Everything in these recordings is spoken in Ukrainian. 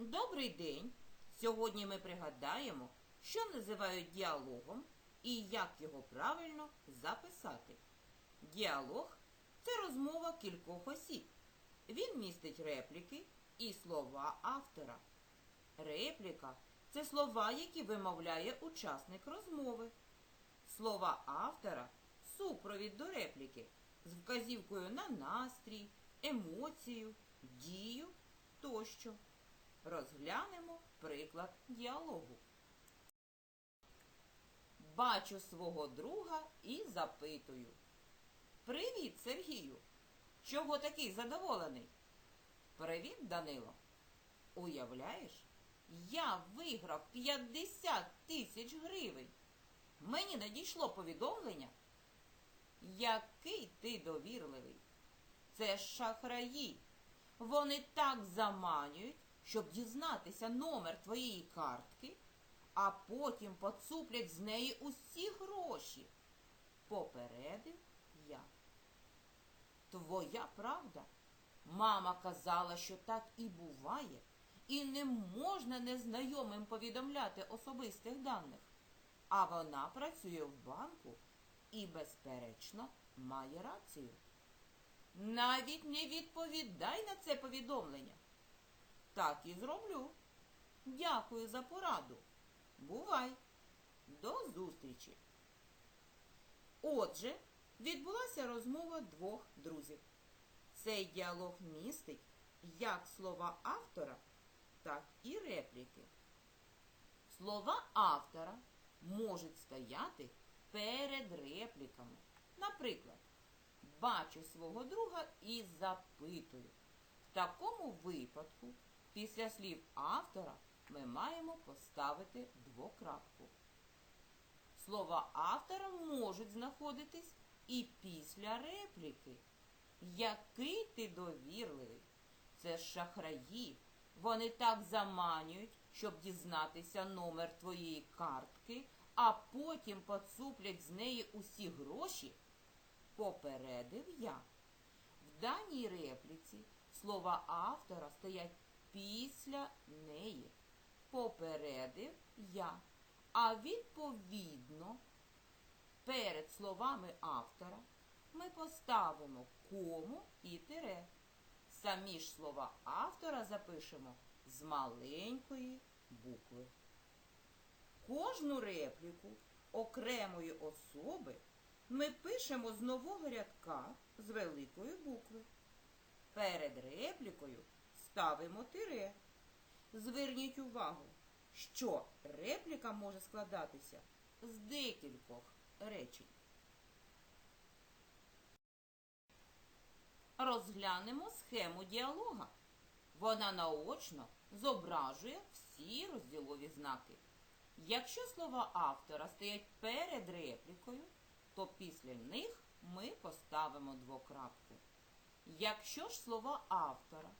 Добрий день! Сьогодні ми пригадаємо, що називають діалогом і як його правильно записати. Діалог це розмова кількох осіб. Він містить репліки і слова автора. Репліка це слова, які вимовляє учасник розмови. Слова автора супровід до репліки з вказівкою на настрій, емоцію, дію тощо. Розглянемо приклад діалогу. Бачу свого друга і запитую. Привіт, Сергію! Чого такий задоволений? Привіт, Данило. Уявляєш, я виграв 50 тисяч гривень. Мені надійшло повідомлення. Який ти довірливий. Це ж шахраї. Вони так заманюють, щоб дізнатися номер твоєї картки, а потім поцуплять з неї усі гроші. Попередив я. Твоя правда. Мама казала, що так і буває, і не можна незнайомим повідомляти особистих даних. А вона працює в банку і, безперечно, має рацію. Навіть не відповідай на це повідомлення. Так і зроблю. Дякую за пораду. Бувай. До зустрічі. Отже, відбулася розмова двох друзів. Цей діалог містить як слова автора, так і репліки. Слова автора можуть стояти перед репліками. Наприклад, бачу свого друга і запитую. В такому випадку після слів автора ми маємо поставити двокрапку. Слова автора можуть знаходитись і після репліки. Який ти довірливий? Це шахраї. Вони так заманюють, щоб дізнатися номер твоєї картки, а потім поцуплять з неї усі гроші. Попередив я. В даній репліці слова автора стоять після неї. Попередив я. А відповідно, перед словами автора ми поставимо кому і тире. Самі ж слова автора запишемо з маленької букви. Кожну репліку окремої особи ми пишемо з нового рядка з великої букви. Перед реплікою ставимо тире. Зверніть увагу, що репліка може складатися з декількох речень. Розглянемо схему діалога. Вона наочно зображує всі розділові знаки. Якщо слова автора стоять перед реплікою, то після них ми поставимо двокрапку. Якщо ж слова автора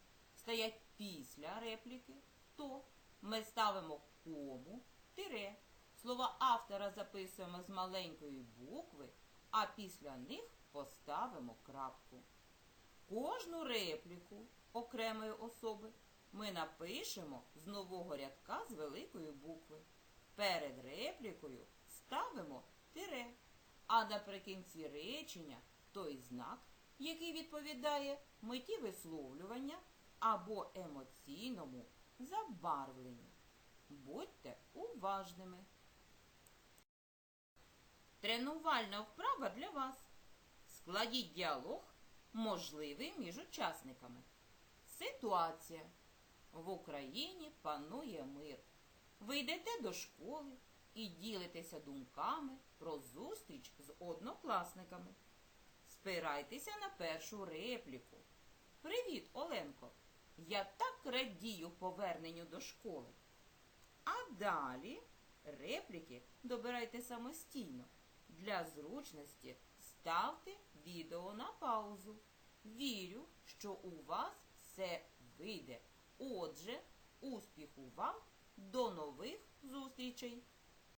стоять після репліки, то ми ставимо кому, тире. Слова автора записуємо з маленької букви, а після них поставимо крапку. Кожну репліку окремої особи ми напишемо з нового рядка з великої букви. Перед реплікою ставимо тире, а наприкінці речення той знак, який відповідає меті висловлювання або емоційному забарвленню. Будьте уважними. Тренувальна вправа для вас. Складіть діалог, можливий між учасниками. Ситуація. В Україні панує мир. Ви йдете до школи і ділитеся думками про зустріч з однокласниками. Спирайтеся на першу репліку. Привіт, Оленко! Я так радію поверненню до школи. А далі репліки добирайте самостійно. Для зручності ставте відео на паузу. Вірю, що у вас все вийде. Отже, успіху вам! До нових зустрічей!